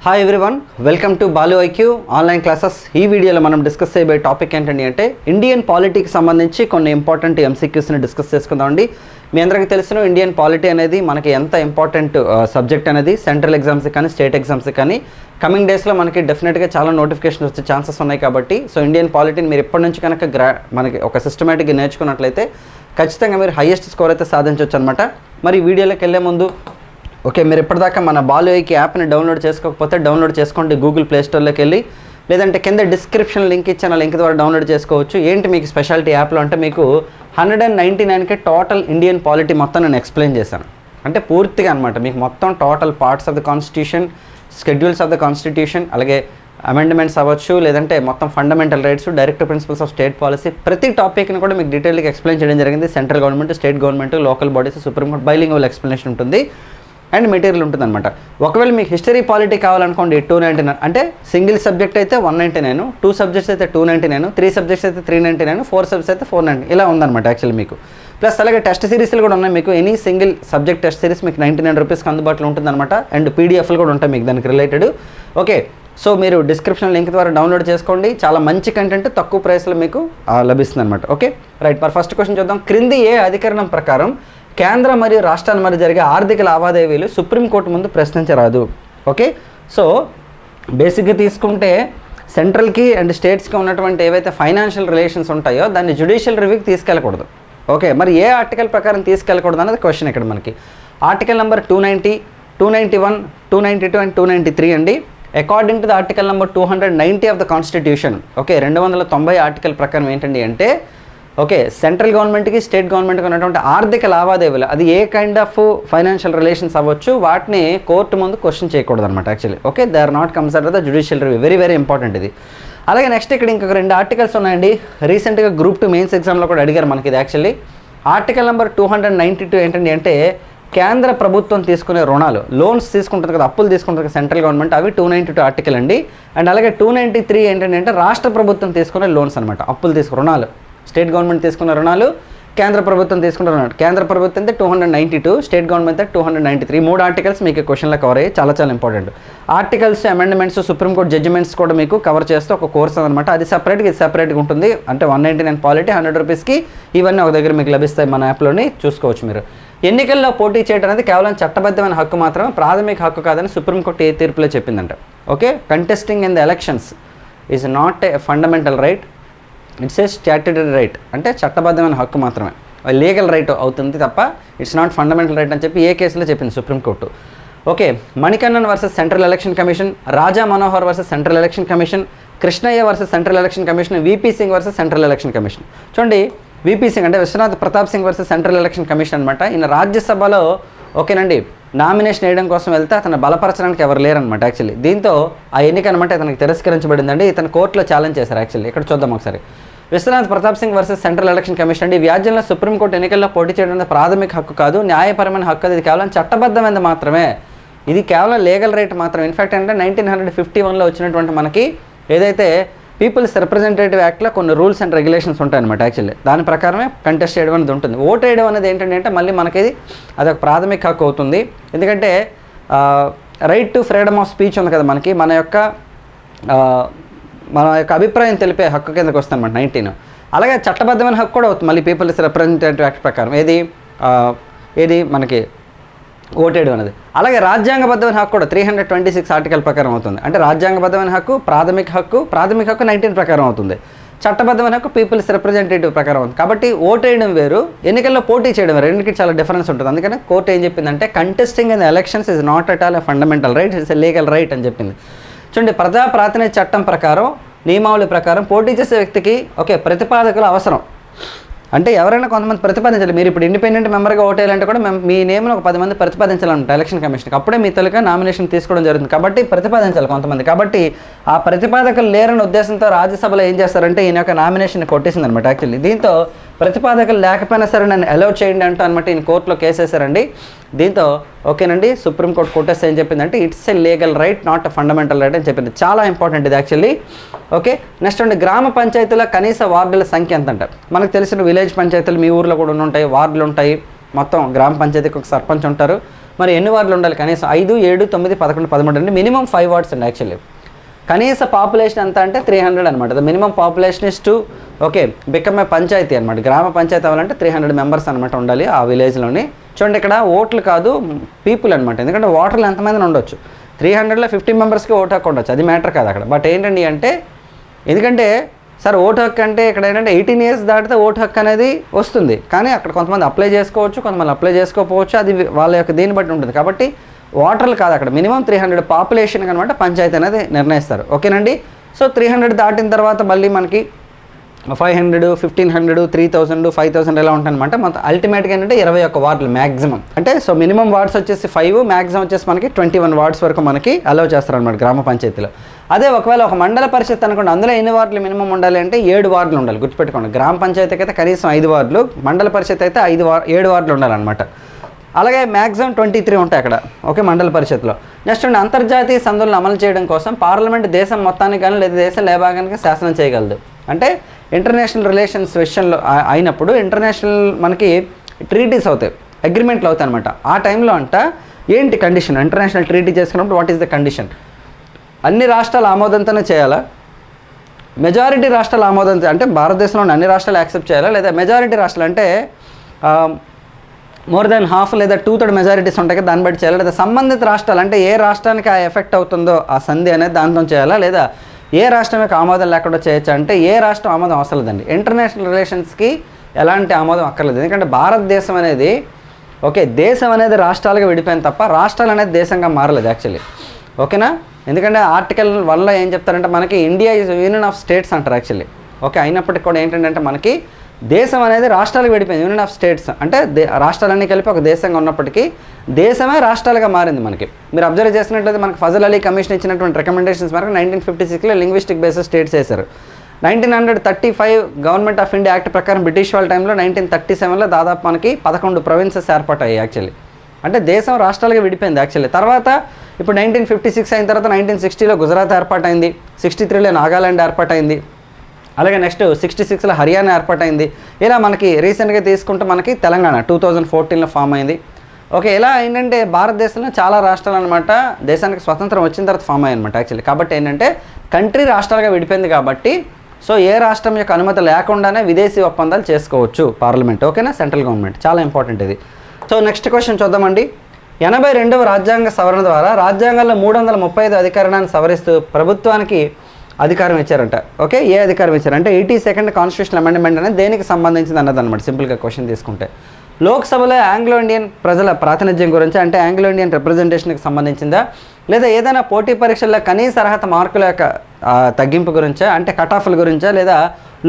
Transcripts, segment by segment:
Hi everyone welcome to Balu IQ online classes ఈ వీడియోలో మనం డిస్కస్ చేయబోయే టాపిక్ ఏంటండి అంటే ఇండియన్ పాలిటీకి సంబంధించి కొన్ని ఇంపార్టెంట్ ఎంసీక్యూస్ని డిస్కస్ చేసుకుందామండి మీ అందరికీ తెలిసిన ఇండియన్ పాలిటీ అనేది మనకి ఎంత ఇంపార్టెంట్ సబ్జెక్ట్ uh, అనేది సెంట్రల్ ఎగ్జామ్స్ కానీ స్టేట్ ఎగ్జామ్స్ కానీ. కమింగ్ డేస్లో మనకి డెఫినెట్గా చాలా నోటిఫికేషన్ వచ్చే ఛాన్సెస్ ఉన్నాయి కాబట్టి సో ఇండియన్ పాలిటీని మీరు ఎప్పటి నుంచి కనుక గ్రా మనకి ఒక సిస్టమేటిక్గా నేర్చుకున్నట్లయితే ఖచ్చితంగా మీరు హైయెస్ట్ స్కోర్ అయితే సాధించవచ్చు అనమాట మరి వీడియోలోకి వెళ్ళే ముందు ఓకే మీరు ఇప్పటిదాకా మన బాలుఐకి యాప్ని డౌన్లోడ్ చేసుకోకపోతే డౌన్లోడ్ చేసుకోండి గూగుల్ ప్లేస్టోర్లోకి వెళ్ళి. లేదంటే కింద డిస్క్రిప్షన్ లింక్ ఇచ్చిన లింక్ ద్వారా డౌన్లోడ్ చేసుకోవచ్చు. ఏంటి మీకు స్పెషాలిటీ యాప్లో అంటే మీకు హండ్రెడ్ అండ్ నైంటీ నైన్కే టోటల్ ఇండియన్ పాలిటీ మొత్తం నేను ఎక్స్ప్లెయిన్ చేశాను. అంటే పూర్తిగా అనమాట మీకు మొత్తం total parts of the constitution schedules of the constitution అలాగే అమెండ్మెంట్స్ అవ్వచ్చు లేదంటే మొత్తం fundamental rights direct principles of state policy ప్రతి టాపిక్ని కూడా మీకు డీటెయిల్గా ఎక్స్ప్లెయిన్ చేయడం జరిగింది. Central government state government local bodies supreme court బైలింగ్ explanation ఉంటుంది. అండ్ మెటీరియల్ ఉంటుందన్నమాట. ఒకవేళ మీకు హిస్టరీ పాలిటీ కావాలనుకోండి టూ నైంటీ నైన్ అంటే సింగిల్ సబ్జెక్ట్ అయితే one ninety nine two subjects అయితే two ninety nine three subjects అయితే three ninety nine four subjects అయితే ఫోర్ నైంటీ ఇలా ఉందన్నమాట యాక్చువల్లీ మీకు. ప్లస్ అలాగే టెస్ట్ సిరీస్లు కూడా ఉన్నాయి మీకు. Any single subject test series మీకు నైంటీ నైన్ రూపీస్కి అందుబాటులో ఉంటుందన్నమాట. అండ్ పీడిఎఫ్లు కూడా ఉంటాయి మీకు దానికి రిలేటెడ్ ఓకే సో మీరు డిస్క్రిప్షన్ లింక్ ద్వారా డౌన్లోడ్ చేసుకోండి. చాలా మంచి కంటెంట్ తక్కువ ప్రైస్లో మీకు లభిస్తుంది అనమాట ఓకే రైట్ మరి ఫస్ట్ క్వశ్చన్ చూద్దాం. క్రింది ఏ అధికరణం ప్రకారం కేంద్ర మరియు రాష్ట్రాల మధ్య జరిగే ఆర్థిక లావాదేవీలు సుప్రీంకోర్టు ముందు ప్రశ్నించరాదు. ఓకే? సో బేసిక్గా తీసుకుంటే సెంట్రల్కి అండ్ స్టేట్స్కి ఉన్నటువంటి ఏవైతే ఫైనాన్షియల్ రిలేషన్స్ ఉంటాయో దాన్ని జుడిషియల్ రివ్యూకి తీసుకెళ్ళకూడదు. ఓకే? మరి ఏ ఆర్టికల్ ప్రకారం తీసుకెళ్ళకూడదు అనేది క్వశ్చన్ ఇక్కడ మనకి. Article number two ninety two ninety one two ninety two and two ninety three అండి. According to the article number two hundred ninety of the constitution okay? రెండు వందల తొంభై ఆర్టికల్ ప్రకారం ఏంటండి అంటే ఓకే సెంట్రల్ గవర్నమెంట్కి స్టేట్ గవర్నమెంట్కి ఉన్నటువంటి ఆర్థిక లావాదేవీలు అది ఏ కైండ్ ఆఫ్ ఫైనాన్షియల్ రిలేషన్స్ అవ్వచ్చు వాటిని కోర్టు ముందు క్వశ్చన్ చేయకూడదు అనమాట actually. Okay they are not consider the judicial review very very important ఇది. అలాగే నెక్స్ట్ ఇక్కడ ఇంకొక రెండు ఆర్టికల్స్ ఉన్నాయండి. రీసెంట్గా గ్రూప్ టూ మెయిన్స్ ఎగ్జామ్లో కూడా అడిగారు మనకి ఇది actually. Article number two hundred ninety two ఏంటండి అంటే కేంద్ర ప్రభుత్వం తీసుకునే రుణాలు లోన్స్ తీసుకుంటుంది కదా అప్పులు తీసుకుంటుంది కదా సెంట్రల్ గవర్నమెంట్ అవి టూ నైంటీ టూ ఆర్టికల్ అండి. అండ్ అలాగే టూ నైంటీ త్రీ ఏంటంటే అంటే రాష్ట్ర ప్రభుత్వం తీసుకునే లోన్స్ అనమాట అప్పులు తీసుకు రుణాలు. స్టేట్ గవర్నమెంట్ తీసుకున్న రుణాలు కేంద్ర ప్రభుత్వం తీసుకున్న రుణాలు. కేంద్ర ప్రభుత్వం అయితే two hundred ninety two state government అయితే టూ హండ్రెడ్ నైంటీ త్రీ మూడు ఆర్టికల్స్ మీకు క్వశ్చన్లో కవర్ అయ్యి చాలా చాలా important articles amendments supreme court judgements కూడా మీకు కవర్ చేస్తూ ఒక కోర్స్ అనమాట అది సపరేట్గా ఇది సపరేట్గా ఉంటుంది. అంటే one ninety nine polity hundred రూపీస్కి ఇవన్నీ ఒక దగ్గర మీకు లభిస్తాయి మన యాప్లోని చూసుకోవచ్చు మీరు. ఎన్నికల్లో పోటీ చేయడం అనేది కేవలం చట్టబద్ధమైన హక్కు మాత్రమే ప్రాథమిక హక్కు కాదని సుప్రీంకోర్టు ఏ తీర్పులో చెప్పిందంట. Okay contesting in the elections is not a fundamental right it's a statutory right అంటే చట్టబద్ధమైన హక్కు మాత్రమే. లీగల్ రైట్ అవుతుంది తప్ప ఇట్స్ నాట్ ఫండమెంటల్ రైట్ అని చెప్పి ఏ కేసులో చెప్పింది supreme court okay Manikannan versus central election commission Raja Manohar versus central election commission Krishnaiah versus central election commission VP Singh versus central election commission చూడండి VP Singh అంటే Vishwanath Pratap Singh versus central election commission అనమాట ఈయన రాజ్యసభలో ఓకేనండి nomination వేయడం కోసం వెళ్తే అతను బలపరచడానికి ఎవరు లేరనమాట యాక్చువల్లీ దీంతో ఆ ఎన్నిక అనమాట ఇతనికి తిరస్కరించబడిందండి. ఇతను కోర్టులో ఛాలెంజ్ చేశారు యాక్చువల్లీ ఇక్కడ చూద్దాం ఒకసారి. Vishwanath Pratap Singh versus central election commission అండి. వ్యాజ్యంలో సుప్రీంకోర్టు ఎన్నికల్లో పోటీ చేయడం అనేది ప్రాథమిక హక్కు కాదు న్యాయపరమైన హక్కు అది ఇది కేవలం చట్టబద్ధమైనది మాత్రమే. ఇది కేవలం లీగల్ రైట్ మాత్రమే. ఇన్ఫ్యాక్ట్ అంటే నైన్టీన్ హండ్రెడ్ ఫిఫ్టీ వన్లో వచ్చినటువంటి మనకి ఏదైతే పీపుల్స్ రిప్రజెంటేటివ్ యాక్ట్లో కొన్ని రూల్స్ అండ్ రెగ్యులేషన్స్ ఉంటాయన్నమాట యాక్చువల్లీ. దాని ప్రకారమే కంటెస్ట్ చేయడం అనేది ఉంటుంది. ఓట్ వేయడం అనేది ఏంటంటే అంటే మళ్ళీ మనకి అదొక ప్రాథమిక హక్కు అవుతుంది. ఎందుకంటే right to freedom of speech ఉంది కదా మనకి. మన యొక్క మన యొక్క అభిప్రాయం తెలిపే హక్కు కిందకు వస్తుంది నైన్టీన్ అలాగే చట్టబద్ధమైన హక్కు కూడా అవుతుంది. మళ్ళీ పీపుల్స్ రిప్రజెంటేటివ్ యాక్ట్ ప్రకారం. ఏది? ఏది? మనకి ఓటేయడం అనేది. అలాగే రాజ్యాంగబద్ధమైన హక్కు కూడా three hundred twenty six article ప్రకారం అవుతుంది. అంటే రాజ్యాంగబద్ధమైన హక్కు ప్రాథమిక హక్కు ప్రాథమిక హక్కు నైన్టీన్ ప్రకారం అవుతుంది. చట్టబద్ధమైన హక్కు పీపుల్స్ రిప్రజెంటేటివ్ ప్రకారం అవుతుంది. కాబట్టి ఓటేయడం వేరు ఎన్నికల్లో పోటీ చేయడం వేరు. రెండింటికి చాలా డిఫరెన్స్ ఉంటుంది. అందుకని కోర్టు ఏం చెప్పిందంటే contesting in elections is not at all a fundamental right it's a legal right అని చెప్పింది. చూడండి ప్రజా ప్రాతినిధ్య చట్టం ప్రకారం నియమావళి ప్రకారం పోటీ చేసే వ్యక్తికి ఓకే ప్రతిపాదకులు అవసరం. అంటే ఎవరైనా కొంతమంది ప్రతిపాదించాలి. మీరు ఇప్పుడు ఇండిపెండెంట్ మెంబర్గా ఓటేయాలంటే కూడా మేము మీ నేమ్ను ఒక పది మంది ప్రతిపాదించాలంట ఎలక్షన్ కమిషన్కి అప్పుడే మీ తొలిగా నామినేషన్ తీసుకోవడం జరుగుతుంది. కాబట్టి ప్రతిపాదించాలి కొంతమంది. కాబట్టి ఆ ప్రతిపాదకులు లేరని ఉద్దేశంతో రాజ్యసభలో ఏం చేస్తారంటే ఈయన యొక్క నామినేషన్ కొట్టేసింది అనమాట యాక్చువల్లీ దీంతో ప్రతిపాదకులు లేకపోయినా సరే నన్ను అలౌ చేయండి అంటూ అనమాట ఈయన కోర్టులో కేసేశారండి దీంతో ఓకేనండి సుప్రీంకోర్టు కోర్టెస్ ఏం చెప్పిందంటే it's a legal right not a fundamental right అని చెప్పింది. చాలా ఇంపార్టెంట్ ఇది యాక్చువల్లీ ఓకే నెక్స్ట్ అండి గ్రామ పంచాయతీల కనీస వార్డుల సంఖ్య ఎంత అంటారు మనకు తెలిసిన విలేజ్ పంచాయతీలు మీ ఊర్లో కూడా ఉంటాయి వార్డులు ఉంటాయి. మొత్తం గ్రామ పంచాయతీకి ఒక సర్పంచ్ ఉంటారు. మరి ఎన్ని వార్డులు ఉండాలి? కనీసం ఐదు ఏడు తొమ్మిది పదకొండు పదమూడు అండి. మినిమం ఫైవ్ వార్డ్స్ అండి యాక్చువల్లీ కనీస పాపులేషన్ ఎంత అంటే త్రీ హండ్రెడ్ అనమాట the minimum population is to okay become a panchayat అనమాట గ్రామ పంచాయతీ అవ్వాలంటే త్రీ హండ్రెడ్ మెంబర్స్ అనమాట ఉండాలి ఆ విలేజ్లోని చూడండి ఇక్కడ ఓట్లు కాదు పీపుల్ అనమాట ఎందుకంటే ఓటర్లు ఎంతమంది ఉండొచ్చు? త్రీ హండ్రెడ్లో ఫిఫ్టీ మెంబర్స్కి ఓటు హక్కు ఉండొచ్చు. అది మ్యాటర్ కాదు అక్కడ. బట్ ఏంటండి అంటే ఎందుకంటే సార్ ఓటు హక్కు అంటే ఇక్కడ ఏంటంటే ఎయిటీన్ ఇయర్స్ దాటితే ఓటు హక్కు అనేది వస్తుంది. కానీ అక్కడ కొంతమంది అప్లై చేసుకోవచ్చు కొంతమంది అప్లై చేసుకోకపోవచ్చు. అది వాళ్ళ యొక్క దీన్ని బట్టి ఉంటుంది. కాబట్టి ఓటర్లు కాదు అక్కడ. మినిమం త్రీ హండ్రెడ్ పాపులేషన్ అనమాట పంచాయతీ అనేది నిర్ణయిస్తారు. ఓకేనండి? సో త్రీ హండ్రెడ్ దాటిన తర్వాత మళ్ళీ మనకి five hundred fifteen hundred three thousand five thousand ఎలా ఉంటాయన్నమాట మొత్తం అల్టిమేట్గా ఏంటంటే ఇరవై ఒక్క వార్డులు మ్యాక్సిమం అంటే సో మినిమం వార్డ్స్ వచ్చేసి ఫైవ్ మ్యాక్సిమం వచ్చేసి మనకి ట్వంటీ వన్ వార్డ్స్ వరకు మనకి అలౌ చేస్తారనమాట గ్రామ పంచాయతీలో. అదే ఒకవేళ ఒక మండల పరిషత్ అనుకోండి అందులో ఎన్ని వార్డులు మినిమం ఉండాలి అంటే ఏడు వార్డులు ఉండాలి గుర్తుపెట్టుకోండి. గ్రామ పంచాయతీకి అయితే కనీసం ఐదు వార్డులు మండల పరిషత్ అయితే ఐదు వార్ ఏడు వార్డులు ఉండాలన్నమాట. అలాగే మ్యాక్సిమం ట్వంటీ త్రీ ఉంటాయి అక్కడ ఓకే మండల పరిషత్లో నెక్స్ట్ ఉండి అంతర్జాతీయ సందులను అమలు చేయడం కోసం పార్లమెంట్ దేశం మొత్తానికి కానీ లేదా దేశ లేభాగానికి శాసనం చేయగలదు. అంటే ఇంటర్నేషనల్ రిలేషన్స్ విషయంలో అయినప్పుడు ఇంటర్నేషనల్ మనకి ట్రీటీస్ అవుతాయి అగ్రిమెంట్లు అవుతాయి అనమాట ఆ టైంలో అంట ఏంటి కండిషన్? ఇంటర్నేషనల్ ట్రీటీ చేసుకున్నప్పుడు వాట్ ఈస్ ద కండిషన్ అన్ని రాష్ట్రాల ఆమోదంతోనే చేయాలా? మెజారిటీ రాష్ట్రాల ఆమోదం అంటే భారతదేశంలోని అన్ని రాష్ట్రాలు యాక్సెప్ట్ చేయాలా? లేదా మెజారిటీ రాష్ట్రాలు అంటే మోర్ దెన్ హాఫ్ లేదా టూ థర్డ్ మెజారిటీస్ ఉంటాయి దాన్ని బట్టి చేయాలా? లేదా సంబంధిత రాష్ట్రాలు అంటే ఏ రాష్ట్రానికి ఆ ఎఫెక్ట్ అవుతుందో ఆ సంధి అనేది దాంతో చేయాలా? లేదా ఏ రాష్ట్రం యొక్క ఆమోదం లేకుండా చేయొచ్చు? అంటే ఏ రాష్ట్రం ఆమోదం అవసరం లేదండి. ఇంటర్నేషనల్ రిలేషన్స్కి ఎలాంటి ఆమోదం అక్కర్లేదు. ఎందుకంటే భారతదేశం అనేది ఓకే దేశం అనేది రాష్ట్రాలుగా విడిపోయింది తప్ప రాష్ట్రాలు అనేది దేశంగా మారలేదు యాక్చువల్లీ ఓకేనా? ఎందుకంటే ఆర్టికల్ వన్లో ఏం చెప్తారంటే మనకి India is union of states అంటారు యాక్చువల్లీ ఓకే అయినప్పటికీ కూడా ఏంటంటే మనకి దేశం అనేది రాష్ట్రాలకు విడిపోయింది యూనియన్ ఆఫ్ స్టేట్స్. అంటే దే రాష్ట్రాలన్నీ కలిపి ఒక దేశంగా ఉన్నప్పటికీ దేశమే రాష్ట్రాలుగా మారింది మనకి. మీరు అబ్జర్వ్ చేసినట్లయితే మనకి ఫజల్ అలీ కమిషన్ ఇచ్చినటువంటి రికమెండేషన్స్ మేరకు నైన్టీన్ ఫిఫ్టీ సిక్స్లో లింగ్విస్టిక్ బేసిస్ స్టేట్స్ చేశారు nineteen hundred thirty five government of India act ప్రకారం బ్రిటిష్ వాళ్ళ టైంలో నైన్టీన్ థర్టీ సెవెన్లో దాదాపు మనకి పదకొండు ప్రొవిన్సెస్ ఏర్పడ్డాయి యాక్చువల్లీ అంటే దేశం రాష్ట్రాలుగా విడిపోయింది యాక్చువల్లీ తర్వాత ఇప్పుడు నైన్టీన్ ఫిఫ్టీ సిక్స్ అయిన తర్వాత నైన్టీన్ సిక్స్టీలో గుజరాత్ ఏర్పాటైంది సిక్స్టీ త్రీలో నాగాలాండ్ ఏర్పాటైంది. అలాగే నెక్స్ట్ సిక్స్టీ సిక్స్లో హర్యానా ఏర్పాటైంది. ఇలా మనకి రీసెంట్గా తీసుకుంటే మనకి తెలంగాణ టూ థౌజండ్ ఫోర్టీన్లో ఫామ్ అయింది. ఓకే ఇలా ఏంటంటే భారతదేశంలో చాలా రాష్ట్రాలు అనమాట దేశానికి స్వతంత్రం వచ్చిన తర్వాత ఫామ్ అయ్యాయి అనమాట యాక్చువల్లీ కాబట్టి ఏంటంటే కంట్రీ రాష్ట్రాలుగా విడిపోయింది కాబట్టి సో ఏ రాష్ట్రం యొక్క అనుమతి లేకుండానే విదేశీ ఒప్పందాలు చేసుకోవచ్చు పార్లమెంట్. ఓకేనా? Central government. చాలా ఇంపార్టెంట్ ఇది. సో నెక్స్ట్ క్వశ్చన్ చూద్దామండి. ఎనభై రెండవ రాజ్యాంగ సవరణ ద్వారా రాజ్యాంగంలో మూడు వందల ముప్పై ఐదు అధికరణాన్ని సవరిస్తూ ప్రభుత్వానికి అధికారం ఇచ్చారంట. ఓకే? ఏ అధికారం ఇచ్చారంటే ఎయిటీ సెకండ్ కాన్స్టిట్యూషన్ అమెండ్మెంట్ అనేది దేనికి సంబంధించింది అన్నది అనమాట సింపుల్గా క్వశ్చన్ తీసుకుంటే. లోక్సభలో ఆంగ్లో ఇండియన్ ప్రజల ప్రాతినిధ్యం గురించి అంటే ఆంగ్లో ఇండియన్ రిప్రజెంటేషన్కి సంబంధించిందా? లేదా ఏదైనా పోటీ పరీక్షల్లో కనీస అర్హత మార్కుల యొక్క తగ్గింపు గురించా? అంటే కట్ ఆఫ్ల గురించా? లేదా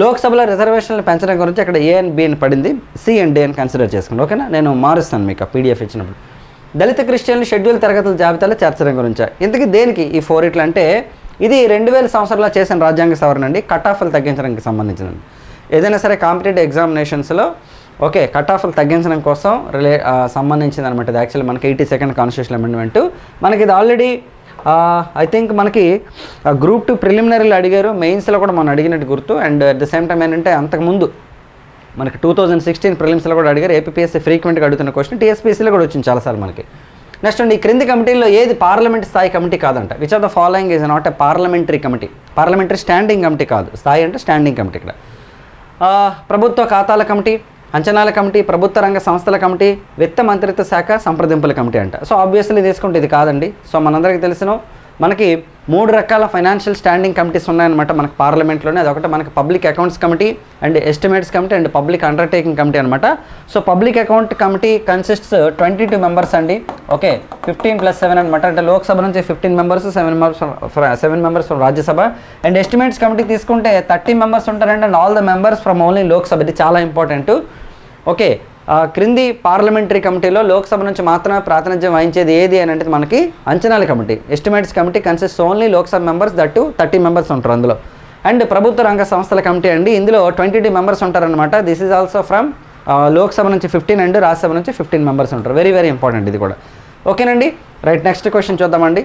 లోక్సభలో రిజర్వేషన్లు పెంచడం గురించి ఇక్కడ ఏ అండ్ బి అని పడింది సి అండ్ డి అని కన్సిడర్ చేసుకోండి. ఓకేనా? నేను మారుస్తాను మీకు పీడిఎఫ్ ఇచ్చినప్పుడు. దళిత క్రిస్టియన్లు షెడ్యూల్ తరగతుల జాబితాలో చేర్చడం గురించా? ఇంతకీ దేనికి ఈ ఫోర్ ఇట్లా అంటే ఇది రెండు వేల సంవత్సరాల్లో చేసిన రాజ్యాంగ సవరణ అండి. కట్ ఆఫ్లు తగ్గించడానికి సంబంధించినది. ఏదైనా సరే కాంపిటేటివ్ ఎగ్జామినేషన్స్లో ఓకే కట్ ఆఫ్లు తగ్గించడం కోసం రిలే సంబంధించింది అనమాట ఇది యాక్చువల్లీ మనకి ఎయిటీ సెకండ్ కాన్స్టిట్యూషన్ అమెండ్మెంట్ మనకి ఇది ఆల్రెడీ ఐ థింక్ మనకి గ్రూప్ టూ ప్రిలిమినరీలు అడిగారు. మెయిన్స్లో కూడా మనం అడిగినట్టు గుర్తు. And at the same time ఏంటంటే అంతకుముందు మనకి టూ థౌజండ్ సిక్స్టీన్ ప్రిలిమ్స్లో కూడా అడిగారు. ఏపీఎస్సీ ఫ్రీక్వెంట్గా అడుగుతున్న క్వశ్చన్ టీఎస్పీఎస్సీలో కూడా వచ్చింది చాలాసార్లు మనకి. నెక్స్ట్ అండి ఈ క్రింది కమిటీలో ఏది పార్లమెంట్ స్థాయి కమిటీ కాదంట. Which of the following is not a parliamentary committee parliamentary standing committee కాదు. స్థాయి అంటే స్టాండింగ్ కమిటీ ఇక్కడ. ప్రభుత్వ ఖాతాల కమిటీ అంచనాల కమిటీ ప్రభుత్వ రంగ సంస్థల కమిటీ విత్త మంత్రిత్వ శాఖ సంప్రదింపుల కమిటీ అంట. సో ఆబ్వియస్లీ తీసుకుంటే ఇది కాదండి. సో మనందరికీ తెలిసిన మనకి మూడు రకాల ఫైనాన్షియల్ స్టాండింగ్ కమిటీస్ ఉన్నాయన్నమాట మనకి పార్లమెంట్లోనే అదొకటి మనకి public accounts committee and estimates committee and public undertaking committee అనమాట so public account committee consists twenty two members అండి. ఓకే ఫిఫ్టీన్ ప్లస్ సెవెన్ అనమాట అంటే లోక్సభ నుంచి fifteen members seven members seven members from Rajya Sabha. And estimates committee తీసుకుంటే thirty members ఉంటారండి and all the members from only Lok Sabha. ఇది చాలా important okay క్రింది parliamentary కమిటీలో లోక్సభ నుంచి మాత్రమే ప్రాతినిధ్యం వహించేది ఏది అని అంటే మనకి అంచనాల committee. Estimates committee consist only Lok Sabha members that thirty members ఉంటారు అందులో. అండ్ ప్రభుత్వ రంగ సంస్థల కమిటీ అండి. ఇందులో ట్వంటీ టూ మెంబర్స్ ఉంటారనమాట this is also from Lok Sabha నుంచి ఫిఫ్టీన్ అండ్ రాజ్యసభ నుంచి ఫిఫ్టీన్ మెంబర్స్ ఉంటారు. వెరీ వెరీ ఇంపార్టెంట్ ఇది కూడా. ఓకేనండి? రైట్ నెక్స్ట్ క్వశ్చన్ చూద్దామండి.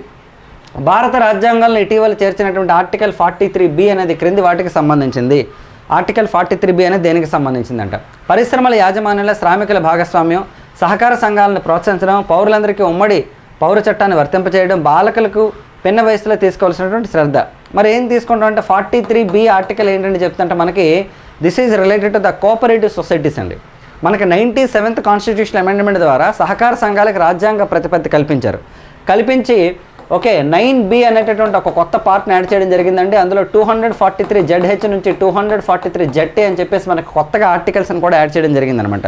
భారత రాజ్యాంగంలో ఇటీవల చేర్చినటువంటి ఆర్టికల్ ఫార్టీ త్రీ బి అనేది క్రింది వాటికి సంబంధించింది. ఆర్టికల్ ఫార్టీ త్రీ బి అనేది దేనికి సంబంధించిందంట? పరిశ్రమల యాజమాన్యంలో శ్రామికుల భాగస్వామ్యం సహకార సంఘాలను ప్రోత్సహించడం పౌరులందరికీ ఉమ్మడి పౌర చట్టాన్ని వర్తింపచేయడం బాలకలకు పిన్న వయసులో తీసుకోవాల్సినటువంటి శ్రద్ధ. మరి ఏం తీసుకుంటాం అంటే ఫార్టీ త్రీ బి ఆర్టికల్ ఏంటంటే చెప్తుంటే మనకి this is related to the cooperative societies అండి. మనకి నైంటీ సెవెంత్ కాన్స్టిట్యూషన్ అమెండ్మెంట్ ద్వారా సహకార సంఘాలకు రాజ్యాంగ ప్రతిపత్తి కల్పించారు. కల్పించి ఓకే నైన్ బి అనేటటువంటి ఒక కొత్త పార్ట్ని యాడ్ చేయడం జరిగిందండి. అందులో two hundred forty three ZH నుంచి two hundred forty three ZA అని చెప్పేసి మనకు కొత్తగా ఆర్టికల్స్ని కూడా యాడ్ చేయడం జరిగిందనమాట.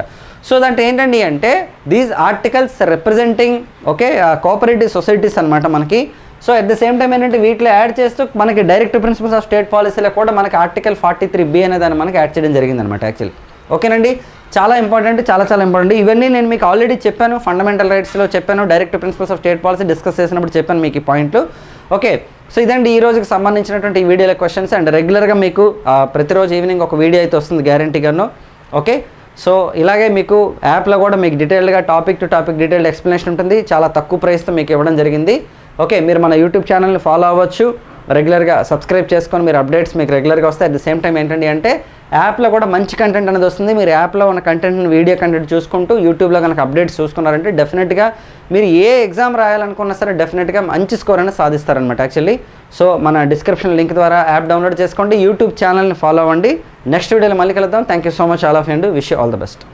సో దాంట్లో ఏంటండి అంటే these articles representing okay cooperative societies అనమాట మనకి. So at the same time ఏంటంటే వీటిలో యాడ్ చేస్తూ మనకి డైరెక్ట్ ప్రిన్సిపల్స్ ఆఫ్ స్టేట్ పాలసీలో కూడా మనకి ఆర్టికల్ ఫార్టీ త్రీ బి అనే దాన్ని మనకి యాడ్ చేయడం జరిగిందనమాట యాక్చువల్లీ ఓకేనండి? చాలా ఇంపార్టెంట్ చాలా చాలా ఇంపార్టెంట్ ఇవన్నీ నేను మీకు ఆల్రెడీ చెప్పాను ఫండమెంటల్ రైట్స్లో చెప్పాను direct principles of state policy discuss చేసినప్పుడు చెప్పాను మీకు ఈ పాయింట్లు ఓకే సో ఇదండి ఈ రోజుకి సంబంధించినటువంటి ఈ వీడియోల క్వశ్చన్స్ అండ్ రెగ్యులర్గా మీకు ప్రతిరోజు ఈవినింగ్ ఒక వీడియో అయితే వస్తుంది గ్యారంటీగాను ఓకే సో ఇలాగే మీకు యాప్లో కూడా మీకు డీటెయిల్డ్గా topic to topic detailed explanation ఉంటుంది. చాలా తక్కువ ప్రైస్తో మీకు ఇవ్వడం జరిగింది. ఓకే మీరు మన యూట్యూబ్ ఛానల్ని ఫాలో అవ్వచ్చు. రెగ్యులర్గా సబ్స్క్రైబ్ చేసుకొని మీరు అప్డేట్స్ మీకు రెగ్యులర్గా వస్తాయి. అట్ ద సేమ్ టైం ఏంటండి అంటే యాప్లో కూడా మంచి కంటెంట్ అనేది వస్తుంది. మీరు యాప్లో ఉన్న కంటెంట్ని వీడియో కంటెంట్ చూసుకుంటూ యూట్యూబ్లో కనుక అప్డేట్స్ చూసుకున్నారంటే డెఫినెట్గా మీరు ఏ ఎగ్జామ్ రాయాలనుకున్నా సరే డెఫినెట్గా మంచి స్కోర్ అనేది సాధిస్తారనమాట యాక్చువల్లీ. సో మన డిస్క్రిప్షన్ లింక్ ద్వారా యాప్ డౌన్లోడ్ చేసుకోండి. యూట్యూబ్ ఛానల్ని ఫాలో అవ్వండి. నెక్స్ట్ వీడియోలో మళ్ళీ కలుద్దాం. Thank you so much all of and. Wish all the best.